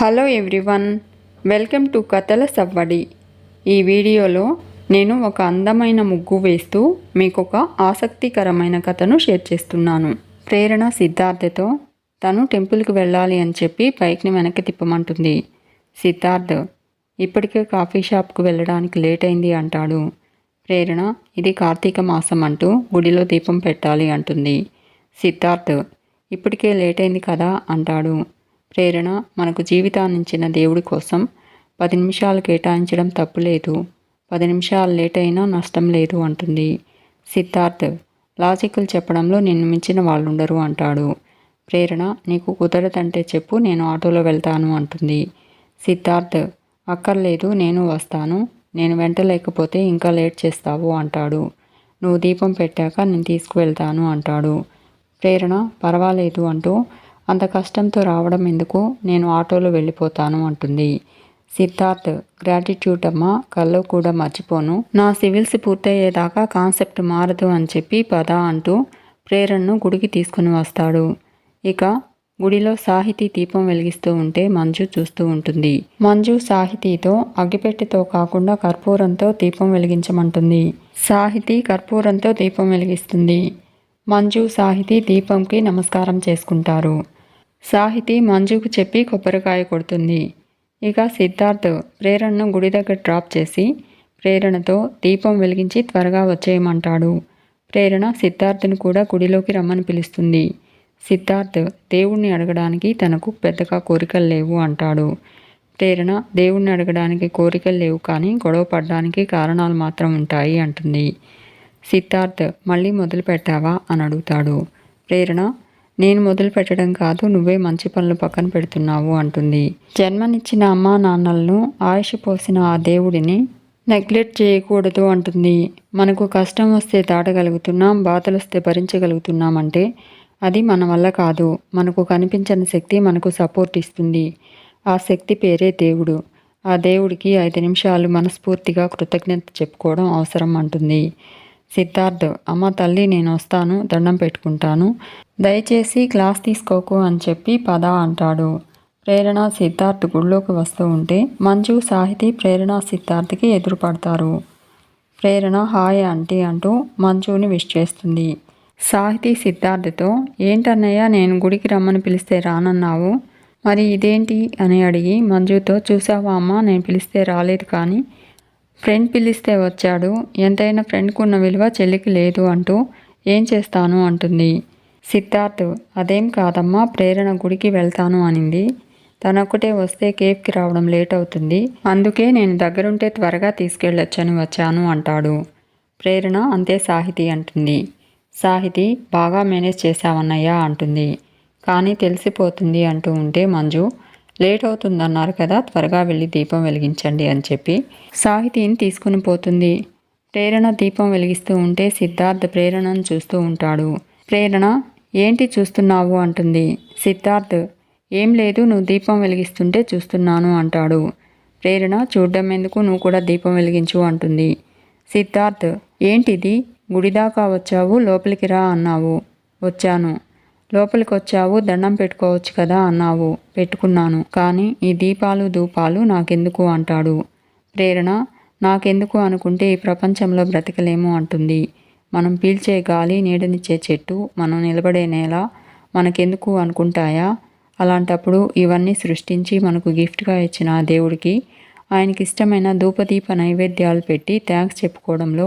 Hello everyone welcome to కథల సవ్వడి. ఈ వీడియోలో నేను ఒక అందమైన ముగ్గు వేస్తూ మీకు ఒక ఆసక్తికరమైన కథను షేర్ చేస్తున్నాను. ప్రేరణ సిద్ధార్థతో తను టెంపుల్కి వెళ్ళాలి అని చెప్పి బైక్ని వెనక్కి తిప్పమంటుంది. సిద్ధార్థ్ ఇప్పటికే కాఫీ షాప్కు వెళ్ళడానికి లేట్ అయింది అంటాడు. ప్రేరణ ఇది కార్తీక మాసం అంటూ గుడిలో దీపం పెట్టాలి అంటుంది. సిద్ధార్థ్ ఇప్పటికే లేట్ అయింది కదా అంటాడు. ప్రేరణ మనకు జీవితాన్నించిన దేవుడి కోసం పది నిమిషాలు కేటాయించడం తప్పులేదు పది నిమిషాలు లేట్ అయినా నష్టం లేదు అంటుంది. సిద్ధార్థ్ లాజికల్ చెప్పడంలో నిన్ను మించిన వాళ్ళుండరు అంటాడు. ప్రేరణ నీకు కుదరదంటే చెప్పు నేను ఆటోలో వెళ్తాను అంటుంది. సిద్ధార్థ్ అక్కర్లేదు నేను వస్తాను నేను వెంట లేకపోతే ఇంకా లేట్ చేస్తావు అంటాడు. నువ్వు దీపం పెట్టాక నేను తీసుకువెళ్తాను అంటాడు. ప్రేరణ పర్వాలేదు అంటూ అంత కష్టంతో రావడం ఎందుకు? నేను ఆటోలో వెళ్ళిపోతాను అంటుంది. సిద్ధార్థ్ గ్రాటిట్యూడ్ అమ్మ కల్లో కూడా మర్చిపోను. నా సివిల్స్ పూర్తయ్యేదాకా కాన్సెప్ట్ మారదు అని చెప్పి పద అంటూ ప్రేరణను గుడికి తీసుకుని వస్తాడు. ఇక గుడిలో సాహితీ దీపం వెలిగిస్తూ ఉంటే మంజు చూస్తూ ఉంటుంది. మంజు సాహితీతో అగ్గిపెట్టెతో కాకుండా కర్పూరంతో దీపం వెలిగించమంటుంది. సాహితీ కర్పూరంతో దీపం వెలిగిస్తుంది. మంజు సాహితీ దీపంకి నమస్కారం చేసుకుంటారు. సాహితి మంజుకు చెప్పి కొబ్బరికాయ కొడుతుంది. ఇక సిద్ధార్థ్ ప్రేరణను గుడి దగ్గర డ్రాప్ చేసి ప్రేరణతో దీపం వెలిగించి త్వరగా వచ్చేయమంటాడు. ప్రేరణ సిద్ధార్థను కూడా గుడిలోకి రమ్మని పిలుస్తుంది. సిద్ధార్థ్ దేవుణ్ణి అడగడానికి తనకు పెద్దగా కోరికలు లేవు అంటాడు. ప్రేరణ దేవుణ్ణి అడగడానికి కోరికలు లేవు కానీ గొడవ పడడానికి కారణాలు మాత్రం ఉంటాయి అంటుంది. సిద్ధార్థ్ మళ్ళీ మొదలు పెట్టావా అని అడుగుతాడు. ప్రేరణ నేను మొదలు పెట్టడం కాదు నువ్వే మంచి పనులు పక్కన పెడుతున్నావు అంటుంది. జన్మనిచ్చిన అమ్మా నాన్నలను ఆయుష పోసిన ఆ దేవుడిని నెగ్లెక్ట్ చేయకూడదు అంటుంది. మనకు కష్టం వస్తే దాటగలుగుతున్నాం బాధలు వస్తే భరించగలుగుతున్నాం అంటే అది మన వల్ల కాదు. మనకు కనిపించని శక్తి మనకు సపోర్ట్ ఇస్తుంది. ఆ శక్తి పేరే దేవుడు. ఆ దేవుడికి ఐదు నిమిషాలు మనస్ఫూర్తిగా కృతజ్ఞత చెప్పుకోవడం అవసరం అంటుంది. సిద్ధార్థ్ అమ్మ తల్లి నేను వస్తాను దండం పెట్టుకుంటాను. దయచేసి క్లాస్ తీసుకోకు అని చెప్పి పద అంటాడు. ప్రేరణ సిద్ధార్థ్ గుళ్ళోకి వస్తూ ఉంటే మంజు సాహితి ప్రేరణ సిద్ధార్థ్కి ఎదురుపడతారు. ప్రేరణ హాయ్ ఆంటీ అంటూ మంజుని విష్ చేస్తుంది. సాహితీ సిద్ధార్థతో ఏంటన్నయ్య నేను గుడికి రమ్మని పిలిస్తే రానన్నావు? మరి ఇదేంటి? అని అడిగి మంజుతో చూసావా అమ్మ నేను పిలిస్తే రాలేదు కానీ ఫ్రెండ్ పిలిస్తే వచ్చాడు ఎంతైనా ఫ్రెండ్కు ఉన్న విలువ చెల్లికి లేదు అంటూ ఏం చేస్తాను అంటుంది. సిద్ధార్థ్ అదేం కాదమ్మా ప్రేరణ గుడికి వెళ్తాను అనింది. తనొక్కటే వస్తే కేఫ్కి రావడం లేట్ అవుతుంది. అందుకే నేను దగ్గరుంటే త్వరగా తీసుకెళ్ళొచ్చని వచ్చాను అంటాడు. ప్రేరణ అంతే సాహితి అంటుంది. సాహితి బాగా మేనేజ్ చేశావన్నయ్యా అంటుంది. కానీ తెలిసిపోతుంది అంటూ ఉంటే మంజు లేట్ అవుతుందన్నారు కదా త్వరగా వెళ్ళి దీపం వెలిగించండి అని చెప్పి సాహితీని తీసుకుని పోతుంది. ప్రేరణ దీపం వెలిగిస్తూ ఉంటే సిద్ధార్థ్ ప్రేరణను చూస్తూ ఉంటాడు. ప్రేరణ ఏంటి చూస్తున్నావు? అంటుంది. సిద్ధార్థ్ ఏం లేదు నువ్వు దీపం వెలిగిస్తుంటే చూస్తున్నాను అంటాడు. ప్రేరణ చూడడం ఎందుకు? నువ్వు కూడా దీపం వెలిగించు అంటుంది. సిద్ధార్థ్ ఏంటిది? గుడిదాకా వచ్చావు? లోపలికి రా అన్నావు. వచ్చాను. లోపలికి వచ్చావు దండం పెట్టుకోవచ్చు కదా అన్నావు. పెట్టుకున్నాను. కానీ ఈ దీపాలు ధూపాలు నాకెందుకు అంటాడు. ప్రేరణ నాకెందుకు అనుకుంటే ఈ ప్రపంచంలో బ్రతకలేము అంటుంది. మనం పీల్చే గాలి నీడనిచ్చే చెట్టు మనం నిలబడే నేల మనకెందుకు అనుకుంటాయా? అలాంటప్పుడు ఇవన్నీ సృష్టించి మనకు గిఫ్ట్గా ఇచ్చిన దేవుడికి ఆయనకి ఇష్టమైన ధూపదీప నైవేద్యాలు పెట్టి థ్యాంక్స్ చెప్పుకోవడంలో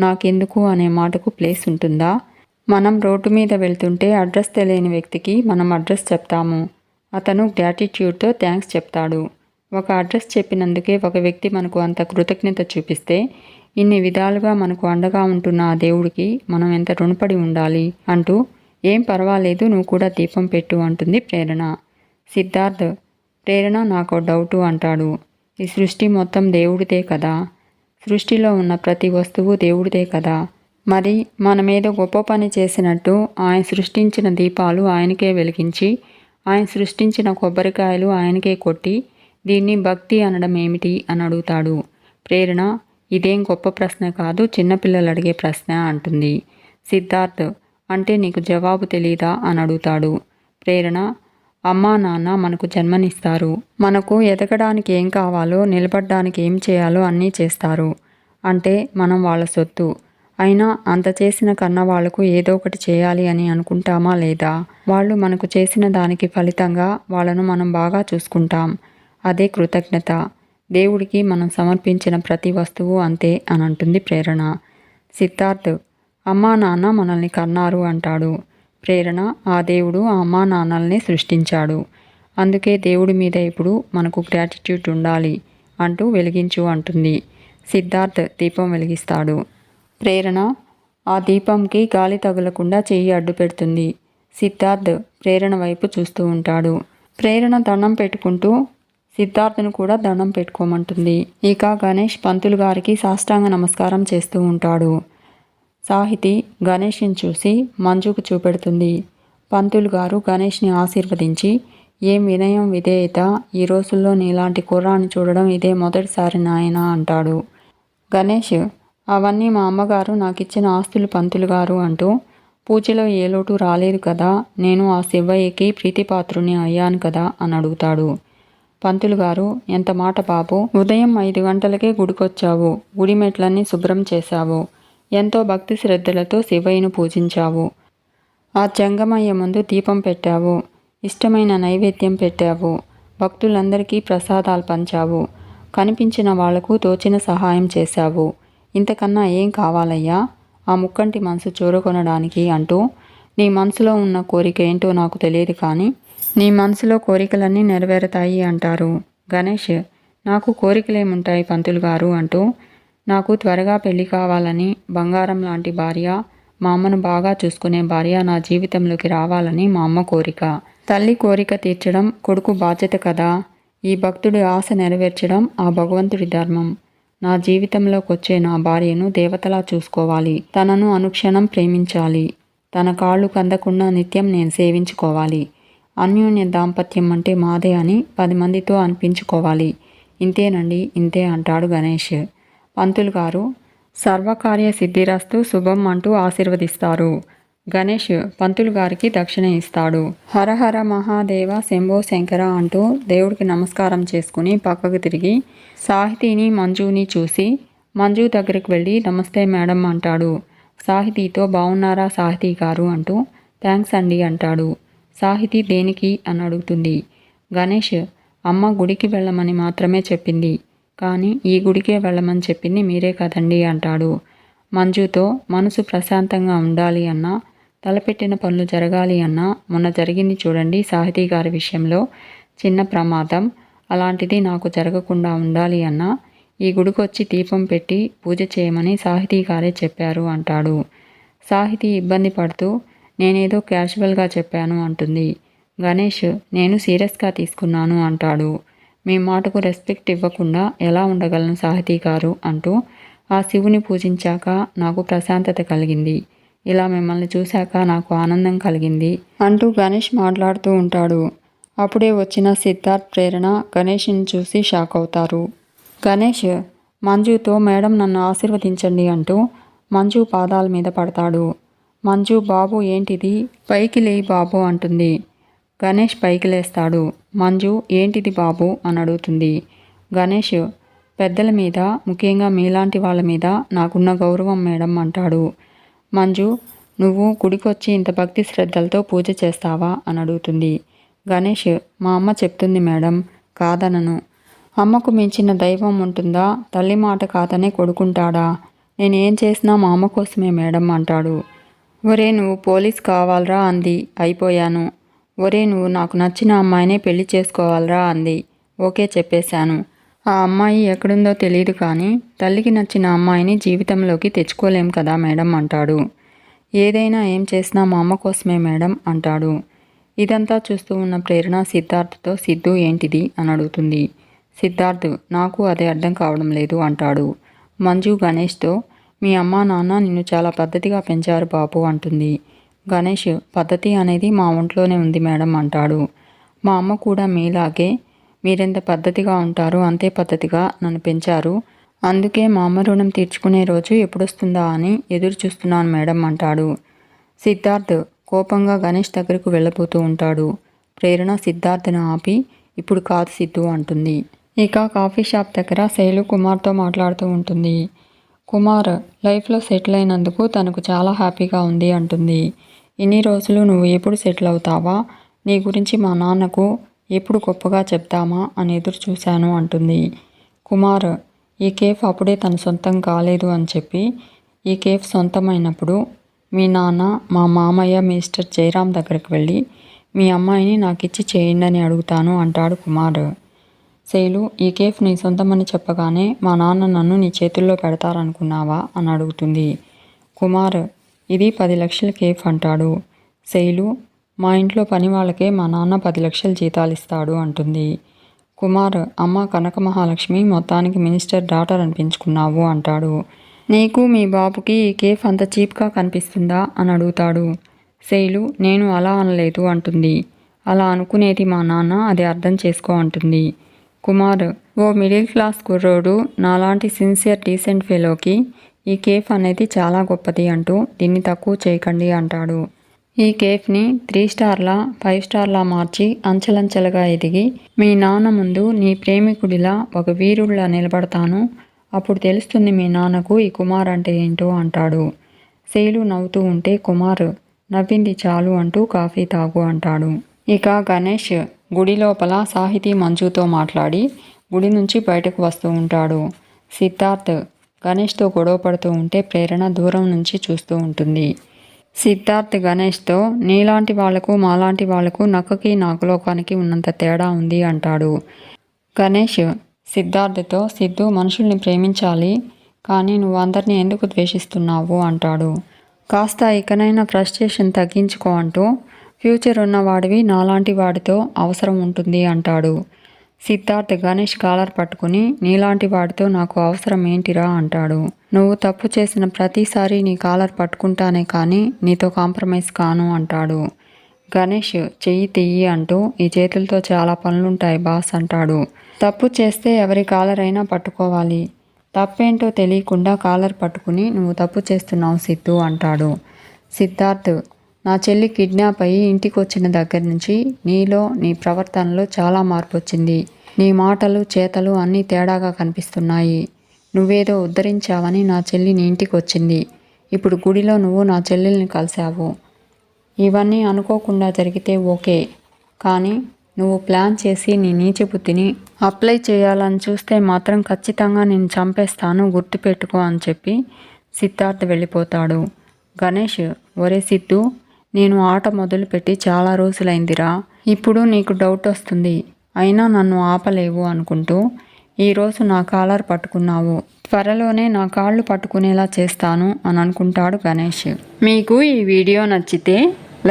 నాకెందుకు అనే మాటకు ప్లేస్ ఉంటుందా? మనం రోడ్డు మీద వెళ్తుంటే అడ్రస్ తెలియని వ్యక్తికి మనం అడ్రస్ చెప్తాము. అతను గ్రాటిట్యూడ్తో థ్యాంక్స్ చెప్తాడు. ఒక అడ్రస్ చెప్పినందుకే ఒక వ్యక్తి మనకు అంత కృతజ్ఞత చూపిస్తే ఇన్ని విధాలుగా మనకు అండగా ఉంటున్న ఆ దేవుడికి మనం ఎంత రుణపడి ఉండాలి అంటూ ఏం పర్వాలేదు నువ్వు కూడా దీపం పెట్టు అంటుంది ప్రేరణ. సిద్ధార్థ్ ప్రేరణ నాకు డౌటు అంటాడు. ఈ సృష్టి మొత్తం దేవుడిదే కదా. సృష్టిలో ఉన్న ప్రతి వస్తువు దేవుడిదే కదా. మరి మనమేదో గొప్ప పని చేసినట్టు ఆయన సృష్టించిన దీపాలు ఆయనకే వెలిగించి ఆయన సృష్టించిన కొబ్బరికాయలు ఆయనకే కొట్టి దీన్ని భక్తి అనడం ఏమిటి అని అడుగుతాడు. ప్రేరణ ఇదేం గొప్ప ప్రశ్న కాదు చిన్నపిల్లలు అడిగే ప్రశ్న అంటుంది. సిద్ధార్థ్ అంటే నీకు జవాబు తెలీదా అని అడుగుతాడు. ప్రేరణ అమ్మా నాన్న మనకు జన్మనిస్తారు. మనకు ఎదగడానికి ఏం కావాలో నిలబడడానికి ఏం చేయాలో అన్నీ చేస్తారు. అంటే మనం వాళ్ళ సొత్తు. అయినా అంత చేసిన కన్నా వాళ్ళకు ఏదో ఒకటి చేయాలి అని అనుకుంటామా లేదా? వాళ్ళు మనకు చేసిన దానికి ఫలితంగా వాళ్ళను మనం బాగా చూసుకుంటాం. అదే కృతజ్ఞత. దేవుడికి మనం సమర్పించిన ప్రతి వస్తువు అంతే అని అంటుంది ప్రేరణ. సిద్ధార్థ్ అమ్మా నాన్న మనల్ని కన్నారు అంటాడు. ప్రేరణ ఆ దేవుడు ఆ అమ్మా నాన్నల్ని సృష్టించాడు. అందుకే దేవుడి మీద ఇప్పుడు మనకు గ్రాటిట్యూడ్ ఉండాలి అంటూ వెలిగించు అంటుంది. సిద్ధార్థ్ దీపం వెలిగిస్తాడు. ప్రేరణ. ఆ దీపంకి గాలి తగులకుండా చెయ్యి అడ్డు పెడుతుంది. సిద్ధార్థ్ ప్రేరణ వైపు చూస్తూ ఉంటాడు. ప్రేరణ దండం పెట్టుకుంటూ సిద్ధార్థను కూడా దండం పెట్టుకోమంటుంది. ఇక గణేష్ పంతులు గారికి సాష్టాంగ నమస్కారం చేస్తూ ఉంటాడు. సాహితి గణేష్ని చూసి మంజుకు చూపెడుతుంది. పంతులు గారు గణేష్ని ఆశీర్వదించి ఏం వినయం విధేయత ఈ రోజుల్లో నీలాంటి కుర్రాన్ని చూడడం ఇదే మొదటిసారి నాయన అంటాడు. గణేష్ అవన్నీ మా అమ్మగారు నాకు ఇచ్చిన ఆస్తులు పంతులు గారు అంటూ పూజలో ఏ లోటు రాలేదు కదా నేను ఆ శివయ్యకి ప్రీతిపాత్రుని అయ్యాను కదా అని అడుగుతాడు. పంతులు గారు ఎంత మాట బాబు ఉదయం ఐదు గంటలకే గుడికొచ్చావు గుడి మెట్లన్నీ శుభ్రం చేశావు ఎంతో భక్తి శ్రద్ధలతో శివయ్యను పూజించావు. ఆ జంగమయ్య ముందు దీపం పెట్టావు ఇష్టమైన నైవేద్యం పెట్టావు భక్తులందరికీ ప్రసాదాలు పంచావు కనిపించిన వాళ్ళకు తోచిన సహాయం చేశావు ఇంతకన్నా ఏం కావాలయ్యా? ఆ ముక్కంటి మనసు చూరకొనడానికి అంటూ నీ మనసులో ఉన్న కోరిక ఏంటో నాకు తెలియదు కానీ నీ మనసులో కోరికలన్నీ నెరవేరుతాయి అంటారు. గణేష్ నాకు కోరికలేముంటాయి పంతులు గారు అంటూ నాకు త్వరగా పెళ్ళి కావాలని బంగారం లాంటి భార్య మా అమ్మను బాగా చూసుకునే భార్య నా జీవితంలోకి రావాలని మా అమ్మ కోరిక. తల్లి కోరిక తీర్చడం కొడుకు బాధ్యత కదా? ఈ భక్తుడి ఆశ నెరవేర్చడం ఆ భగవంతుడి ధర్మం. నా జీవితంలోకి వచ్చే నా భార్యను దేవతలా చూసుకోవాలి. తనను అనుక్షణం ప్రేమించాలి. తన కాళ్ళు కందకుండా నిత్యం నేను సేవించుకోవాలి. అన్యోన్య దాంపత్యం అంటే మాదే అని పది మందితో అనిపించుకోవాలి. ఇంతేనండి ఇంతే అంటాడు గణేష్. పంతులు గారు సర్వకార్య సిద్ధిరస్తు శుభం అంటూ ఆశీర్వదిస్తారు. గణేష్ పంతులు గారికి దక్షిణ ఇస్తాడు. హరహర మహాదేవ శంభో శంకర అంటూ దేవుడికి నమస్కారం చేసుకుని పక్కకు తిరిగి సాహితీని మంజుని చూసి మంజు దగ్గరికి వెళ్ళి నమస్తే మేడం అంటాడు. సాహితీతో బాగున్నారా సాహితీ గారు అంటూ థ్యాంక్స్ అండి అంటాడు. సాహితీ దేనికి? అని అడుగుతుంది. గణేష్ అమ్మ గుడికి వెళ్ళమని మాత్రమే చెప్పింది. కానీ ఈ గుడికే వెళ్ళమని చెప్పింది మీరే కదండి అంటాడు. మంజుతో మనసు ప్రశాంతంగా ఉండాలి అన్నా తలపెట్టిన పనులు జరగాలి అన్నా మొన్న జరిగింది చూడండి సాహితీ గారి విషయంలో. చిన్న ప్రమాదం. అలాంటిది నాకు జరగకుండా ఉండాలి అన్నా. ఈ గుడికొచ్చి దీపం పెట్టి పూజ చేయమని సాహితీ గారే చెప్పారు అంటాడు. సాహితీ ఇబ్బంది పడుతూ నేనేదో క్యాజువల్గా చెప్పాను అంటుంది. గణేష్ నేను సీరియస్గా తీసుకున్నాను అంటాడు. మీ మాటకు రెస్పెక్ట్ ఇవ్వకుండా ఎలా ఉండగలను సాహితీ గారు? అంటూ ఆ శివుని పూజించాక నాకు ప్రశాంతత కలిగింది. ఇలా మిమ్మల్ని చూశాక నాకు ఆనందం కలిగింది అంటూ గణేష్ మాట్లాడుతూ ఉంటాడు. అప్పుడే వచ్చిన సిద్ధార్థ్ ప్రేరణ గణేష్ని చూసి షాక్ అవుతారు. గణేష్ మంజుతో మేడం నన్ను ఆశీర్వదించండి అంటూ మంజు పాదాల మీద పడతాడు. మంజు బాబు ఏంటిది? పైకి లేయి బాబు అంటుంది. గణేష్ పైకి లేస్తాడు. మంజు ఏంటిది బాబు? అని అడుగుతుంది. గణేష్ పెద్దల మీద ముఖ్యంగా మీలాంటి వాళ్ళ మీద నాకున్న గౌరవం మేడం అంటాడు. మంజు నువ్వు గుడికొచ్చి ఇంత భక్తి శ్రద్ధలతో పూజ చేస్తావా? అని అడుగుతుంది. గణేష్ మా అమ్మ చెప్తుంది మేడం కాదనను. అమ్మకు మించిన దైవం ఉంటుందా? తల్లి మాట కాదనే కొడుకుంటాడా? నేను ఏం చేసినా మా అమ్మ కోసమే మేడం అంటాడు. ఒరే నువ్వు పోలీస్ కావాలరా? అంది. అయిపోయాను. ఒరే నువ్వు నాకు నచ్చిన అమ్మాయినే పెళ్ళి చేసుకోవాలరా? అంది. ఓకే చెప్పేశాను. ఆ అమ్మాయి ఎక్కడుందో తెలియదు కానీ తల్లికి నచ్చిన అమ్మాయిని జీవితంలోకి తెచ్చుకోలేం కదా మేడం అంటాడు. ఏదైనా ఏం చేసినా మా అమ్మ కోసమే మేడం అంటాడు. ఇదంతా చూస్తూ ఉన్న ప్రేరణ సిద్ధార్థ్తో సిద్ధు ఏంటిది? అని అడుగుతుంది. సిద్ధార్థ్ నాకు అదే అర్థం కావడం లేదు అంటాడు. మంజు గణేష్తో మీ అమ్మ నాన్న నిన్ను చాలా పద్ధతిగా పెంచారు బాబు అంటుంది. గణేష్ పద్ధతి అనేది మా ఒంట్లోనే ఉంది మేడం అంటాడు. మా అమ్మ కూడా మీలాగే మీరెంత పద్ధతిగా ఉంటారో అంతే పద్ధతిగా నన్ను పెంచారు. అందుకే మా అమ్మ రుణం తీర్చుకునే రోజు ఎప్పుడొస్తుందా అని ఎదురు చూస్తున్నాను మేడం అంటాడు. సిద్ధార్థ్ కోపంగా గణేష్ దగ్గరకు వెళ్ళబోతూ ఉంటాడు. ప్రేరణ సిద్ధార్థను ఆపి ఇప్పుడు కాదు సిద్ధు అంటుంది. ఇక కాఫీ షాప్ దగ్గర శైలు కుమార్తో మాట్లాడుతూ ఉంటుంది. కుమార్ లైఫ్లో సెటిల్ అయినందుకు తనకు చాలా హ్యాపీగా ఉంది అంటుంది. ఇన్ని రోజులు నువ్వు ఎప్పుడు సెటిల్ అవుతావా? నీ గురించి మా నాన్నకు ఎప్పుడు గొప్పగా చెప్తామా అని ఎదురు చూశాను అంటుంది. కుమార్ ఈ కేఫ్ అప్పుడే తన సొంతం కాలేదు అని చెప్పి ఈ కేఫ్ సొంతమైనప్పుడు మీ నాన్న మా మామయ్య మిస్టర్ జయరాం దగ్గరికి వెళ్ళి మీ అమ్మాయిని నాకు ఇచ్చి చేయండి అని అడుగుతాను అంటాడు కుమార్. శైలు ఈ కేఫ్ నీ సొంతమని చెప్పగానే మా నాన్న నన్ను నీ చేతుల్లో పెడతారనుకున్నావా అని అడుగుతుంది. కుమార్ ఇది పది లక్షల కేఫ్ అంటాడు. శైలు మా ఇంట్లో పని వాళ్ళకే మా నాన్న పది లక్షలు జీతాలు ఇస్తాడు అంటుంది. కుమార్ అమ్మ కనక మహాలక్ష్మి మొత్తానికి మినిస్టర్ డాటర్ అనిపించుకున్నావు అంటాడు. నీకు మీ బాబుకి ఈ కేఫ్ అంత చీప్గా కనిపిస్తుందా? అని అడుగుతాడు. శైలు నేను అలా అనలేదు అంటుంది. అలా అనుకునేది మా నాన్న అది అర్థం చేసుకో అంటుంది. కుమార్ ఓ మిడిల్ క్లాస్ కుర్రోడు నాలాంటి సిన్సియర్ డీసెంట్ ఫెలోకి ఈ కేఫ్ అనేది చాలా గొప్పది అంటూ దీన్ని తక్కువ చేయకండి అంటాడు. ఈ కేఫ్ని త్రీ స్టార్లా ఫైవ్ స్టార్లా మార్చి అంచెలంచెలుగా ఎదిగి మీ నాన్న ముందు నీ ప్రేమికుడిలా ఒక వీరుడిలా నిలబడతాను. అప్పుడు తెలుస్తుంది మీ నాన్నకు ఈ కుమార్ అంటే ఏంటో అంటాడు. శైలు నవ్వుతూ ఉంటే కుమార్ నవ్వింది చాలు అంటూ కాఫీ తాగు అంటాడు. ఇక గణేష్ గుడి లోపల సాహితీ మంజుతో మాట్లాడి గుడి నుంచి బయటకు వస్తూ ఉంటాడు. సిద్ధార్థ్ గణేష్తో గొడవ పడుతూ ఉంటే ప్రేరణ దూరం నుంచి చూస్తూ ఉంటుంది. సిద్ధార్థ్ గణేష్తో నీలాంటి వాళ్ళకు మాలాంటి వాళ్ళకు నక్కకి నాకులోకానికి ఉన్నంత తేడా ఉంది అంటాడు. గణేష్ సిద్ధార్థతో సిద్ధు మనుషుల్ని ప్రేమించాలి కానీ నువ్వు అందరినీ ఎందుకు ద్వేషిస్తున్నావు? అంటాడు. కాస్త ఇకనైనా ఫ్రస్ట్రేషన్ తగ్గించుకో అంటూ ఫ్యూచర్ ఉన్నవాడివి నాలాంటి వాడితో అవసరం ఉంటుంది అంటాడు. సిద్ధార్థ్ గణేష్ కాలర్ పట్టుకుని నీలాంటి వాడితో నాకు అవసరం ఏంటిరా? అంటాడు. నువ్వు తప్పు చేసిన ప్రతిసారి నీ కాలర్ పట్టుకుంటానే కానీ నీతో కాంప్రమైజ్ కాను అంటాడు. గణేష్ చెయ్యి తెయ్యి అంటూ ఈ చేతులతో చాలా పనులుంటాయి బాస్ అంటాడు. తప్పు చేస్తే ఎవరి కాలర్ అయినా పట్టుకోవాలి. తప్పేంటో తెలియకుండా కాలర్ పట్టుకుని నువ్వు తప్పు చేస్తున్నావు సిద్ధు అంటాడు. సిద్ధార్థ్ నా చెల్లి కిడ్నాప్ అయ్యి ఇంటికి వచ్చిన దగ్గర నుంచి నీలో నీ ప్రవర్తనలో చాలా మార్పు వచ్చింది నీ మాటలు చేతలు అన్నీ తేడాగా కనిపిస్తున్నాయి. నువ్వేదో ఉద్ధరించావని నా చెల్లి నీ ఇంటికి వచ్చింది ఇప్పుడు గుడిలో నువ్వు నా చెల్లెల్ని కలిశావు. ఇవన్నీ అనుకోకుండా జరిగితే ఓకే. కానీ నువ్వు ప్లాన్ చేసి నీ నీచ బుద్ధిని అప్లై చేయాలని చూస్తే మాత్రం ఖచ్చితంగా నేను చంపేస్తాను గుర్తుపెట్టుకో అని చెప్పి సిద్ధార్థ్ వెళ్ళిపోతాడు. గణేష్ ఒరే సిద్ధు నేను ఆట మొదలుపెట్టి చాలా రోజులైందిరా. ఇప్పుడు నీకు డౌట్ వస్తుంది. అయినా నన్ను ఆపలేవు అనుకుంటూ ఈరోజు నా కాలర్ పట్టుకున్నావు. త్వరలోనే నా కాళ్ళు పట్టుకునేలా చేస్తాను అని అనుకుంటాడు గణేష్. మీకు ఈ వీడియో నచ్చితే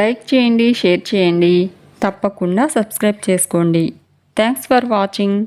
లైక్ చేయండి షేర్ చేయండి. తప్పకుండా సబ్స్క్రైబ్ చేసుకోండి. Thanks for watching.